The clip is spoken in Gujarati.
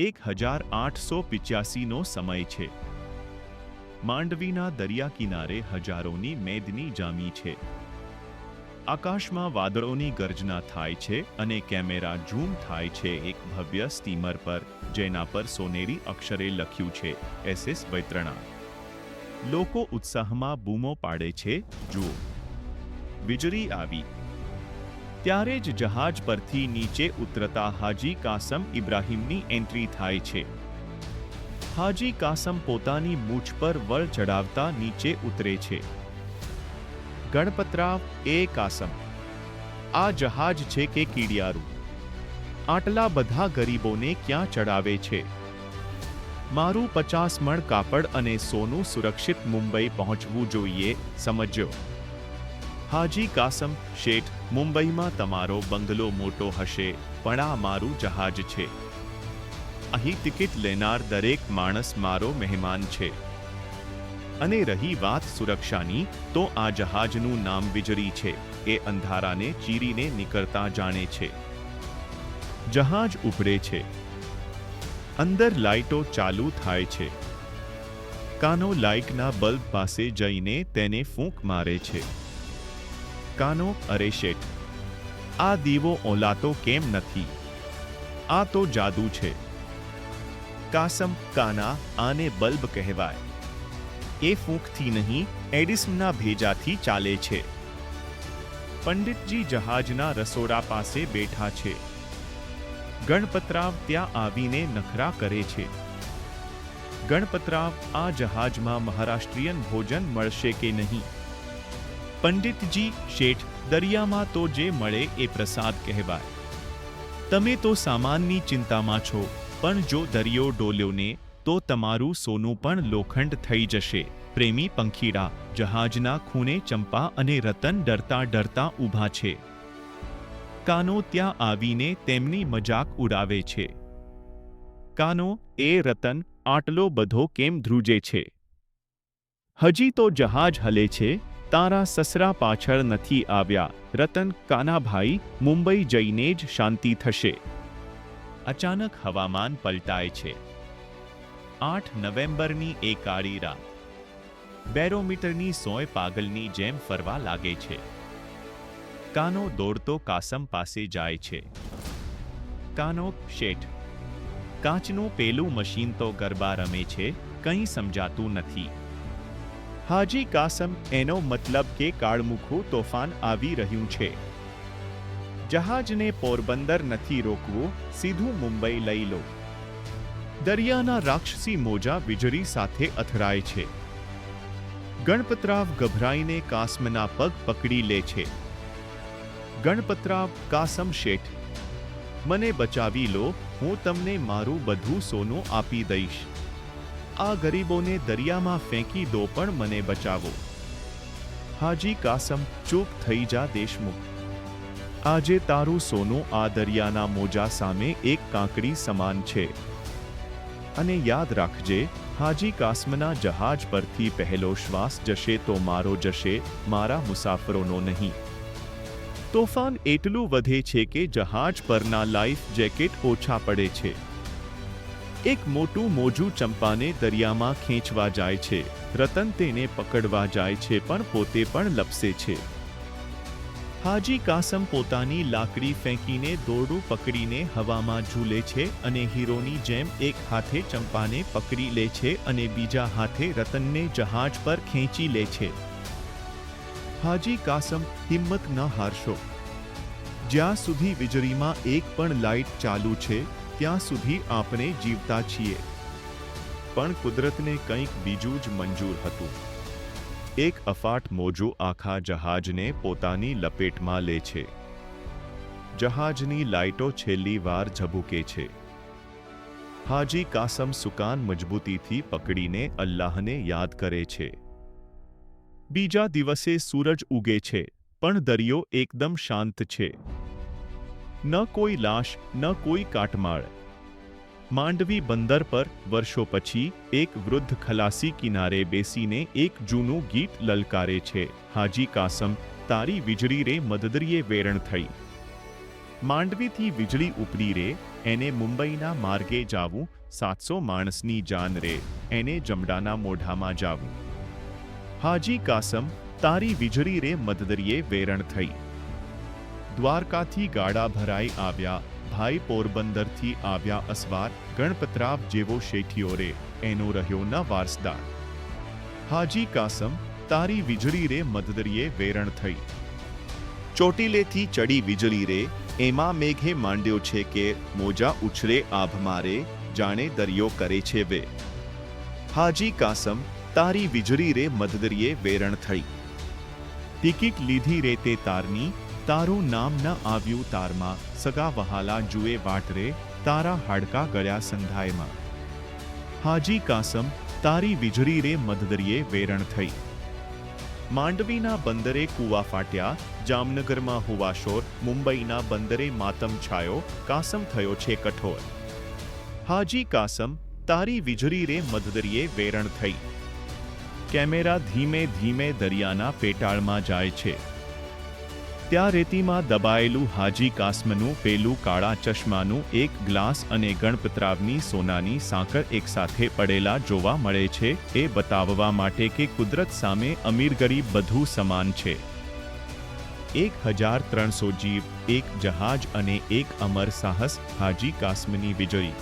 એક હજાર આઠસો પિચ્યાસીનો સમય છે. માંડવીના દરિયા કિનારે હજારોની મેદની જામી છે. આકાશમાં વાદળોની ગર્જના થાય છે અને કેમેરા ઝૂમ થાય છે એક ભવ્ય સ્ટીમર પર, જેના પર સોનેરી અક્ષરે લખ્યું છે એસએસ વૈતરણા. લોકો ઉત્સાહમાં બૂમો પાડે છે, જુઓ. વીજળી આવી. ત્યારે જ જહાજ પરથી નીચે ઉતરતા હાજી કાસમ ઇબ્રાહીમની એન્ટ્રી થાય છે. હાજી કાસમ પોતાની મૂછ પર વળ ચડાવતા નીચે ઉતરે છે. ગણપતરાવ એ કાસમ, આ જહાજ છે કે કીડિયારું? આટલા બધા ગરીબોને ક્યાં ચડાવે છે? મારું પચાસ મણ કાપડ અને સોનું સુરક્ષિત મુંબઈ પહોંચવું જોઈએ, સમજ્યો. હાજી કાસમ શેઠ, મુંબઈમાં તમારો બંગલો મોટો હશે, પણ આ મારું જહાજ છે. અહીં ટિકિટ લેનાર દરેક માણસ મારો મહેમાન છે. અને રહી વાત સુરક્ષાની, તો આ જહાજનું નામ વીજળી છે, એ અંધારાને ચીરીને નીકળતા જાણે છે. જહાજ ઉભરે છે. અંદર લાઇટો ચાલુ થાય છે. કાનો લાઇટના બલ્બ પાસે જઈને તેને ફૂંક મારે છે. કાનો અરે શેઠ. આ દીવો ઓલાતો કેમ નથી? આ તો જાદુ છે. કાસમ કાના આને બલ્બ કહેવાય. એ ફૂંકથી નહીં, એડિસનના ભેજાથી ચાલે છે. પંડિતજી જહાજના રસોડા પાસે બેઠા છે. ગણપતરાવ ત્યાં આવીને નખરા કરે છે. ગણપતરાવ, આ જહાજમાં મહારાષ્ટ્રીયન ભોજન મળશે કે નહીં? પંડિતજી શેઠ દરિયામાં તો જે મળે એ પ્રસાદ કહેવાય. તમે તો સામાનની ચિંતામાં છો, પણ જો દરિયો ડોલ્યો ને તો તમારું સોનું પણ લોખંડ થઈ જશે. પ્રેમી પંખીડા, જહાજના ખૂને ચંપા અને રતન ડરતા ડરતા ઊભા છે. કાનો ત્યાં આવીને તેમની મજાક ઉડાવે છે. કાનો, એ રતન, આટલો બધો કેમ ધ્રુજે છે? હજી તો જહાજ હલે છે? તારા સસરા પાછળ નથી આવ્યા. રતન કાનાભાઈ મુંબઈ જઈને જ શાંતિ થશે. અચાનક હવામાન પલટાય છે. આઠ નવેમ્બરની એ રાત. બેરોમીટરની સોય પાગલની જેમ ફરવા લાગે છે. કાનો દોડતો કાસમ પાસે જાય છે. કાનો શેઠ. કાચનું પેલું મશીન તો ગરબા રમે છે, કંઈ સમજાતું નથી. હાજી કાસમ એનો મતલબ કે કાળમુખું તોફાન આવી રહ્યું છે. જહાજને પોરબંદર નથી રોકવું, સીધું મુંબઈ લઈ લો. દરિયાના રાક્ષસી મોજા વીજળી સાથે અથડાય છે. ગણપતરાવ ગભરાઈને કાસમના પગ પકડી લે છે. ગણપતરાવ કાસમ શેઠ, મને બચાવી લો, હું તમને મારું બધું સોનું આપી દઈશ. આ ગરીબોને દરિયામાં ફેંકી દો પણ મને બચાવો. હાજી કાસમ ચૂપ થઈ જા દેશમુખ. આજે તારું સોનું આ દરિયાના મોજા સામે એક કાંકડી સમાન છે. અને યાદ રાખજે, હાજી કાસમના જહાજ પરથી પહેલો શ્વાસ જશે તો મારો જશે, મારા મુસાફરોનો નહીં. તોફાન એટલું વધે છે કે જહાજ પરના લાઈફ જેકેટ ઓછા પડે છે. એક મોટું મોજું ચંપાને દરિયામાં ખેંચવા જાય છે. રતન તેને પકડવા જાય છે પણ પોતે પણ લપસે છે. હાજી કાસમ પોતાની લાકડી ફેંકીને દોરડું પકડીને હવામાં ઝૂલે છે અને હીરોની જેમ એક હાથે ચંપાને પકડી લે છે અને બીજા હાથે રતનને જહાજ પર ખેંચી લે છે. હાજી કાસમ હિંમત ન હારશો. જ્યાં સુધી વીજળીમાં એક પણ લાઇટ ચાલુ છે ત્યાં સુધી આપણે જીવતા છીએ. પણ કુદરતને કંઈક બીજું જ મંજૂર હતું. એક અફાટ મોજું આખા જહાજને પોતાની લપેટમાં લે છે. જહાજની લાઇટો છેલ્લી વાર ઝબૂકે છે. હાજી કાસમ સુકાન મજબૂતીથી પકડીને અલ્લાહને યાદ કરે છે. બીજા દિવસે સૂરજ ઉગે છે, પણ દરિયો એકદમ શાંત છે. ન કોઈ લાશ, ન કોઈ કાટમાળ. માંડવી બંદર પર વર્ષો પછી એક વૃદ્ધ ખલાસી કિનારે બેસીને એક જૂનું ગીત લલકારે છે, હાજી કાસમ, તારી વીજળી રે મદદરીએ વેરણ થઈ. માંડવીથી વીજળી ઉપડી રે, એને મુંબઈના માર્ગે જાવું, સાતસો માણસની જાન રે, એને જમડાના મોઢામાં જાવું. હાજી કાસમ, તારી વીજળી રે મદદરીએ વેરણ થઈ. દ્વારકાથી ગાડા ભરાઈ આવ્યા, ભાઈ પોરબંદરથી આવ્યા અસવાર, ગણપતરાવ જેવો શેઠિયો રે, એનો રહ્યો ન વારસદાર હાજી કાસમ, તારી વીજળી રે મદદરીએ વેરણ થઈ. ચોટીલેથી ચડી વીજળી રે, એમાં મેઘે માંડ્યો છે કે, મોજા ઉછરે આભ મારે જાણે દરિયો કરે છે વે. હાજી કાસમ, તારી વીજળી રે મદદરીએ વેરણ થઈ. ટિકિટ લીધી રે તે તારની તારું નામ ન આવ્યું તારમાં, સગા વહાલા જુએ વાટરે, તારા હાડકા ગળ્યા સંધાયમાં. હાજી કાસમ, તારી વીજળી રે મધદરીએ વેરણ થઈ. માંડવીના બંદરે કૂવા ફાટ્યા, જામનગરમાં હુવાશોર મુંબઈના બંદરે માતમ છાયો, કાસમ થયો છે કઠોર. હાજી કાસમ, તારી વીજળી રે મધદરીએ વેરણ થઈ. કેમેરા ધીમે ધીમે દરિયાના પેટાળમાં જાય છે. ત્યાં રેતીમાં દબાયેલું હાજી કાસ્મનું પેલું કાળા ચશ્માનું, એક ગ્લાસ અને ગણપતરાવની સોનાની સાંકળ એકસાથે પડેલા જોવા મળે છે, એ બતાવવા માટે કે કુદરત સામે અમીર ગરીબ બધું સમાન છે. એક હજાર ત્રણસો જીવ, એક જહાજ અને એક અમર સાહસ, હાજી કાસ્મની વીજળી